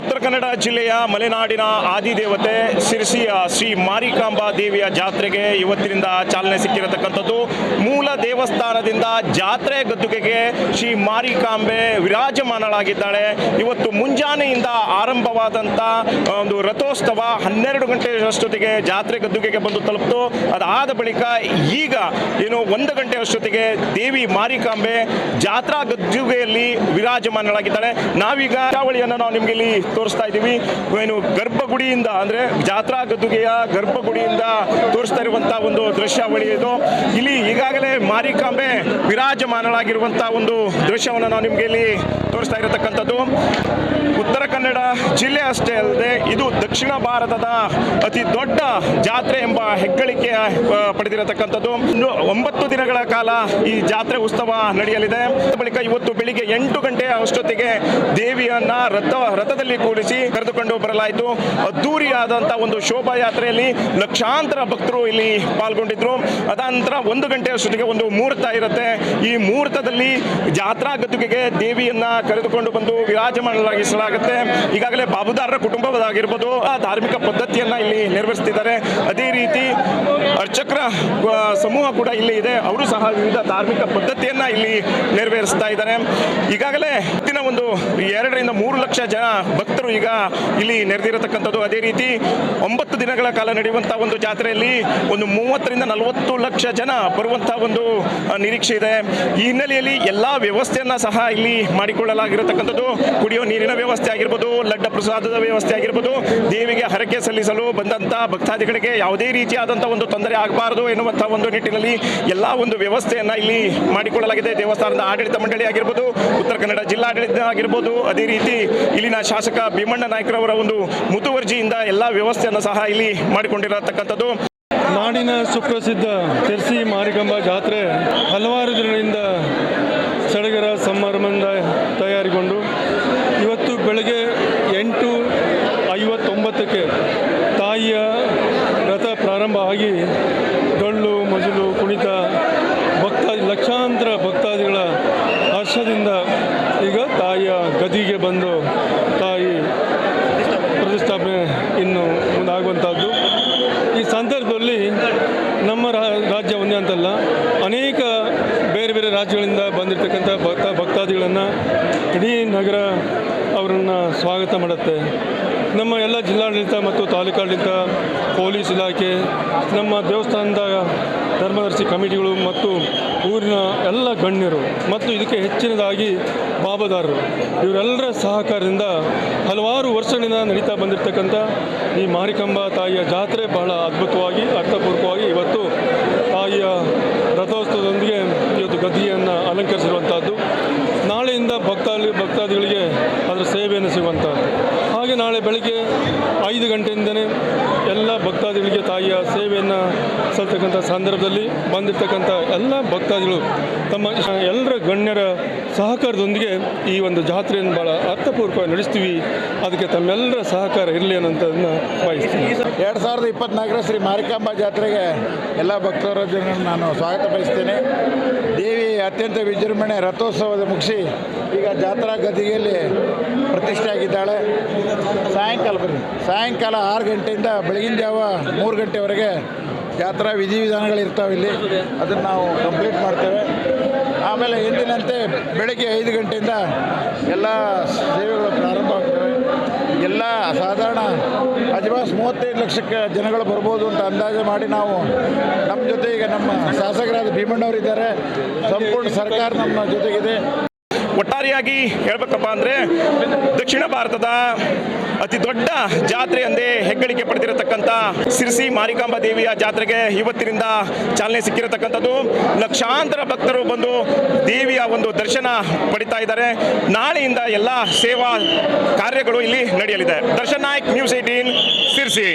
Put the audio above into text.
ಉತ್ತರ ಕನ್ನಡ ಜಿಲ್ಲೆಯ ಮಲೆನಾಡಿನ ಆದಿದೇವತೆ ಸಿರಿಸಿಯ ಶ್ರೀ ಮಾರಿಕಾಂಬಾ ದೇವಿಯ ಜಾತ್ರೆಗೆ ಇವತ್ತಿನಿಂದ ಚಾಲನೆ ಸಿಕ್ಕಿರತಕ್ಕಂಥದ್ದು. ಮೂಲ ದೇವಸ್ಥಾನದಿಂದ ಜಾತ್ರೆ ಗದ್ದುಗೆಗೆ ಶ್ರೀ ಮಾರಿಕಾಂಬೆ ವಿರಾಜಮಾನಳಾಗಿದ್ದಾಳೆ. ಇವತ್ತು ಮುಂಜಾನೆಯಿಂದ ಆರಂಭವಾದಂಥ ಒಂದು ರಥೋತ್ಸವ ಹನ್ನೆರಡು ಗಂಟೆಯಷ್ಟೊತ್ತಿಗೆ ಜಾತ್ರೆ ಗದ್ದುಗೆಗೆ ಬಂದು ತಲುಪಿತು. ಅದಾದ ಬಳಿಕ ಈಗ ಏನು ಒಂದು ಗಂಟೆಯಷ್ಟೊತ್ತಿಗೆ ದೇವಿ ಮಾರಿಕಾಂಬೆ ಜಾತ್ರಾ ಗದ್ದುಗೆಯಲ್ಲಿ ವಿರಾಜಮಾನಳಾಗಿದ್ದಾಳೆ. ನಾವೀಗ ಚಾವಳಿಯನ್ನು ನಾವು ನಿಮಗೆ ಇಲ್ಲಿ ತೋರಿಸ್ತಾ ಇದ್ದೀವಿ. ಏನು ಗರ್ಭಗುಡಿಯಿಂದ ಅಂದರೆ ಜಾತ್ರಾ ಗದ್ದುಗೆಯ ಗರ್ಭಗುಡಿಯಿಂದ ತೋರಿಸ್ತಾ ಇರುವಂಥ ಒಂದು ದೃಶ್ಯಾವಳಿ ಇದು. ಇಲ್ಲಿ ಈಗಾಗಲೇ ಮಾರಿಕಾಂಬೆ ವಿರಾಜಮಾನಳಾಗಿರುವಂಥ ಒಂದು ದೃಶ್ಯವನ್ನು ನಾವು ನಿಮಗೆ ಇಲ್ಲಿ ತೋರಿಸ್ತಾ ಇರತಕ್ಕಂಥದ್ದು. ಉತ್ತರ ಕನ್ನಡ ಜಿಲ್ಲೆ ಅಷ್ಟೇ ಅಲ್ಲದೆ ಇದು ದಕ್ಷಿಣ ಭಾರತದ ಅತಿ ದೊಡ್ಡ ಜಾತ್ರೆ ಎಂಬ ಹೆಗ್ಗಳಿಕೆ ಪಡೆದಿರತಕ್ಕಂಥದ್ದು. ಒಂಬತ್ತು ದಿನಗಳ ಕಾಲ ಈ ಜಾತ್ರೆ ಉತ್ಸವ ನಡೆಯಲಿದೆ. ಬಳಿಕ ಇವತ್ತು ಬೆಳಿಗ್ಗೆ ಎಂಟು ಗಂಟೆ ಅಷ್ಟೊತ್ತಿಗೆ ದೇವಿಯನ್ನ ರಥ, ರಥದಲ್ಲಿ ಕೂಡಿಸಿ ಕರೆದುಕೊಂಡು ಬರಲಾಯಿತು. ಅದ್ದೂರಿಯಾದಂಥ ಒಂದು ಶೋಭಾಯಾತ್ರೆಯಲ್ಲಿ ಲಕ್ಷಾಂತರ ಭಕ್ತರು ಇಲ್ಲಿ ಪಾಲ್ಗೊಂಡಿದ್ರು. ಅದಾನಂತರ ಒಂದು ಗಂಟೆ ಅಷ್ಟೊತ್ತಿಗೆ ಒಂದು ಮುಹೂರ್ತ ಇರುತ್ತೆ. ಈ ಮುಹೂರ್ತದಲ್ಲಿ ಜಾತ್ರಾ ಗದ್ದುಗೆಗೆ ದೇವಿಯನ್ನ ಕರೆದುಕೊಂಡು ಬಂದು ವಿರಾಜಮಾನಲಾಗಿಸಲಾಗುತ್ತೆ ಈಗಾಗಲೇ ಬಾಬುದಾರರ ಕುಟುಂಬವಾಗಿರ್ಬೋದು ಆ ಧಾರ್ಮಿಕ ಪದ್ಧತಿಯನ್ನ ಇಲ್ಲಿ ನೆರವೇರಿಸ್ತಿದ್ದಾರೆ. ಅದೇ ರೀತಿ ಅರ್ಚಕರ ಸಮೂಹ ಕೂಡ ಇಲ್ಲಿ ಇದೆ. ಅವರು ಸಹ ವಿವಿಧ ಧಾರ್ಮಿಕ ಪದ್ಧತಿಯನ್ನ ಇಲ್ಲಿ ನೆರವೇರಿಸ್ತಾ ಇದ್ದಾರೆ. ಈಗಾಗಲೇ ದಿನ ಒಂದು ಎರಡರಿಂದ ಮೂರು ಲಕ್ಷ ಜನ ಭಕ್ತರು ಈಗ ಇಲ್ಲಿ ನೆರೆದಿರತಕ್ಕಂಥದ್ದು. ಅದೇ ರೀತಿ ಒಂಬತ್ತು ದಿನಗಳ ಕಾಲ ನಡೆಯುವಂತಹ ಒಂದು ಜಾತ್ರೆಯಲ್ಲಿ ಒಂದು ಮೂವತ್ತರಿಂದ ನಲವತ್ತು ಲಕ್ಷ ಜನ ಬರುವಂತಹ ಒಂದು ನಿರೀಕ್ಷೆ ಇದೆ. ಈ ಹಿನ್ನೆಲೆಯಲ್ಲಿ ಎಲ್ಲಾ ವ್ಯವಸ್ಥೆಯನ್ನ ಸಹ ಇಲ್ಲಿ ಮಾಡಿಕೊಳ್ಳಲಾಗಿರತಕ್ಕಂಥದ್ದು. ಕುಡಿಯೋ ನೀರಿನ ವ್ಯವಸ್ಥೆ ಆಗಿರ್ಬೋದು ಲಡ್ಡ ಪ್ರಸಾದದ ವ್ಯವಸ್ಥೆ ಆಗಿರ್ಬೋದು ದೇವಿಗೆ ಹರಕೆ ಸಲ್ಲಿಸಲು ಬಂದಂತ ಭಕ್ತಾದಿಗಳಿಗೆ ಯಾವುದೇ ರೀತಿಯಾದಂತಹ ಒಂದು ತೊಂದರೆ ಆಗಬಾರದು ಎನ್ನುವಂತಹ ಒಂದು ನಿಟ್ಟಿನಲ್ಲಿ ಎಲ್ಲ ಒಂದು ವ್ಯವಸ್ಥೆಯನ್ನ ಇಲ್ಲಿ ಮಾಡಿಕೊಳ್ಳಲಾಗಿದೆ. ದೇವಸ್ಥಾನದ ಆಡಳಿತ ಮಂಡಳಿ ಆಗಿರ್ಬೋದು, ಉತ್ತರ ಕನ್ನಡ ಜಿಲ್ಲಾಡಳಿತ ಆಗಿರ್ಬೋದು, ಅದೇ ರೀತಿ ಇಲ್ಲಿನ ಶಾಸಕ ಭೀಮಣ್ಣ ನಾಯ್ಕರವರ ಒಂದು ಮುತುವರ್ಜಿಯಿಂದ ಎಲ್ಲ ವ್ಯವಸ್ಥೆಯನ್ನು ಸಹ ಇಲ್ಲಿ ಮಾಡಿಕೊಂಡಿರತಕ್ಕಂಥದ್ದು. ನಾಡಿನ ಸುಪ್ರಸಿದ್ಧ ತೆರಸಿ ಮಾರಿಕಂಬ ಜಾತ್ರೆ ಹಲವಾರು ದಿನಗಳಿಂದ ಸಡಗರ ಇವತ್ತು ಬೆಳಗ್ಗೆ ಎಂಟು ಐವತ್ತೊಂಬತ್ತಕ್ಕೆ ತಾಯಿಯ ರಥ ಪ್ರಾರಂಭ ಆಗಿ ಡೊಳ್ಳು, ಮಜಲು, ಕುಣಿತ ಭಕ್ತಾದಿ ಲಕ್ಷಾಂತರ ಭಕ್ತಾದಿಗಳ ಹರ್ಷದಿಂದ ಈಗ ತಾಯಿಯ ಗದಿಗೆ ಬಂದು ತಾಯಿ ಪ್ರತಿಷ್ಠಾಪನೆ ಇನ್ನು ಮುಂದಾಗುವಂಥದ್ದು. ಈ ಸಂದರ್ಭದಲ್ಲಿ ನಮ್ಮ ರಾಜ್ಯ ಒಂದೇ ಅಂತಲ್ಲ, ಅನೇಕ ಬೇರೆ ಬೇರೆ ರಾಜ್ಯಗಳಿಂದ ಬಂದಿರತಕ್ಕಂಥ ಭಕ್ತ, ಭಕ್ತಾದಿಗಳನ್ನು ಇಡೀ ನಗರ ಅವರನ್ನು ಸ್ವಾಗತ ಮಾಡುತ್ತೆ. ನಮ್ಮ ಎಲ್ಲ ಜಿಲ್ಲಾಡಳಿತ ಮತ್ತು ತಾಲೂಕಾಡಳಿತ, ಪೊಲೀಸ್ ಇಲಾಖೆ, ನಮ್ಮ ದೇವಸ್ಥಾನದ ಧರ್ಮದರ್ಶಿ ಕಮಿಟಿಗಳು ಮತ್ತು ಊರಿನ ಎಲ್ಲ ಗಣ್ಯರು ಮತ್ತು ಇದಕ್ಕೆ ಹೆಚ್ಚಿನದಾಗಿ ಬಾಬಾದಾರರು. ಇವರೆಲ್ಲರ ಸಹಕಾರದಿಂದ ಹಲವಾರು ವರ್ಷಗಳಿಂದ ನಡೀತಾ ಬಂದಿರತಕ್ಕಂಥ ಈ ಮಾರಿಕಂಬ ತಾಯಿಯ ಜಾತ್ರೆ ಬಹಳ ಅದ್ಭುತವಾಗಿ, ಅರ್ಥಪೂರ್ವಕವಾಗಿ ಇವತ್ತು ತಾಯಿಯ ರಥೋತ್ಸವದೊಂದಿಗೆ ಇವತ್ತು ಗದ್ದಿಯನ್ನು ಅಲಂಕರಿಸಿರುವಂಥದ್ದು ನಾಳೆಯಿಂದ ಭಕ್ತಾದಿ ಭಕ್ತಾದಿಗಳಿಗೆ ಅದರ ಸೇವೆಯನ್ನು ಸಿಗುವಂಥದ್ದು ಹಾಗೆ ನಾಳೆ ಬೆಳಗ್ಗೆ ಐದು ಗಂಟೆಯಿಂದನೇ ಎಲ್ಲ ಭಕ್ತಾದಿಗಳಿಗೆ ತಾಯಿಯ ಸೇವೆಯನ್ನು ಸಲ್ತಕ್ಕಂಥ ಸಂದರ್ಭದಲ್ಲಿ ಬಂದಿರತಕ್ಕಂಥ ಎಲ್ಲ ಭಕ್ತಾದಿಗಳು ತಮ್ಮ ಎಲ್ಲರ ಗಣ್ಯರ ಸಹಕಾರದೊಂದಿಗೆ ಈ ಒಂದು ಜಾತ್ರೆಯನ್ನು ಭಾಳ ಅರ್ಥಪೂರ್ವಕವಾಗಿ ನಡೆಸ್ತೀವಿ. ಅದಕ್ಕೆ ತಮ್ಮೆಲ್ಲರ ಸಹಕಾರ ಇರಲಿ ಅನ್ನೋಂಥದ್ದನ್ನು ಬಯಸ್ತೀನಿ ಎರಡು ಸಾವಿರದ ಇಪ್ಪತ್ನಾಲ್ಕರ ಶ್ರೀ ಮಾರಿಕಾಂಬ ಜಾತ್ರೆಗೆ ಎಲ್ಲ ಭಕ್ತರ ನಾನು ಸ್ವಾಗತ ಬಯಸ್ತೇನೆ. ದೇವಿ ಅತ್ಯಂತ ವಿಜೃಂಭಣೆ ರಥೋತ್ಸವದ ಮುಗಿಸಿ ಈಗ ಜಾತ್ರಾ ಗದ್ದಿಗೆಯಲ್ಲಿ ಪ್ರತಿಷ್ಠೆ ಆಗಿದ್ದಾಳೆ. ಸಾಯಂಕಾಲ ಬರ್ರಿ ಸಾಯಂಕಾಲ ಆರು ಗಂಟೆಯಿಂದ ಬೆಳಗಿನ ಜಾವ ಮೂರು ಗಂಟೆವರೆಗೆ ಜಾತ್ರಾ ವಿಧಿವಿಧಾನಗಳು ಇರ್ತಾವೆ ಇಲ್ಲಿ. ಅದನ್ನು ನಾವು ಕಂಪ್ಲೀಟ್ ಮಾಡ್ತೇವೆ. ಆಮೇಲೆ ಎಂದಿನಂತೆ ಬೆಳಗ್ಗೆ ಐದು ಗಂಟೆಯಿಂದ ಎಲ್ಲ ಸೇವೆಗಳು ಪ್ರಾರಂಭ ಆಗ್ತವೆ. ಎಲ್ಲ ಸಾಧಾರಣ ಅಜ್ವಾಸ್ ಮೂವತ್ತೈದು ಲಕ್ಷಕ್ಕೆ ಜನಗಳು ಬರ್ಬೋದು ಅಂತ ಅಂದಾಜು ಮಾಡಿ ನಾವು ನಮ್ಮ ಜೊತೆ ಈಗ ನಮ್ಮ ಶಾಸಕರಾದ ಭೀಮಣ್ಣವರಿದ್ದಾರೆ. ಸಂಪೂರ್ಣ ಸರ್ಕಾರ ನಮ್ಮ ಜೊತೆಗಿದೆ. ಒಟ್ಟಾರೆಯಾಗಿ ಹೇಳ್ಬೇಕಪ್ಪ ಅಂದರೆ ದಕ್ಷಿಣ ಭಾರತದ ಅತಿ ದೊಡ್ಡ ಜಾತ್ರೆ ಅಂದೇ ಹೆಗ್ಗಳಿಕೆ ಪಡೆದಿರತಕ್ಕಂಥ ಸಿರಿಸಿ ಮಾರಿಕಾಂಬಾ ದೇವಿಯ ಜಾತ್ರೆಗೆ ಇವತ್ತಿನಿಂದ ಚಾಲನೆ ಸಿಕ್ಕಿರತಕ್ಕಂಥದ್ದು. ಲಕ್ಷಾಂತರ ಭಕ್ತರು ಬಂದು ದೇವಿಯ ಒಂದು ದರ್ಶನ ಪಡಿತಾ ಇದ್ದಾರೆ. ನಾಳೆಯಿಂದ ಎಲ್ಲ ಸೇವಾ ಕಾರ್ಯಗಳು ಇಲ್ಲಿ ನಡೆಯಲಿದೆ. Darshan Naik news eighteen Sirsi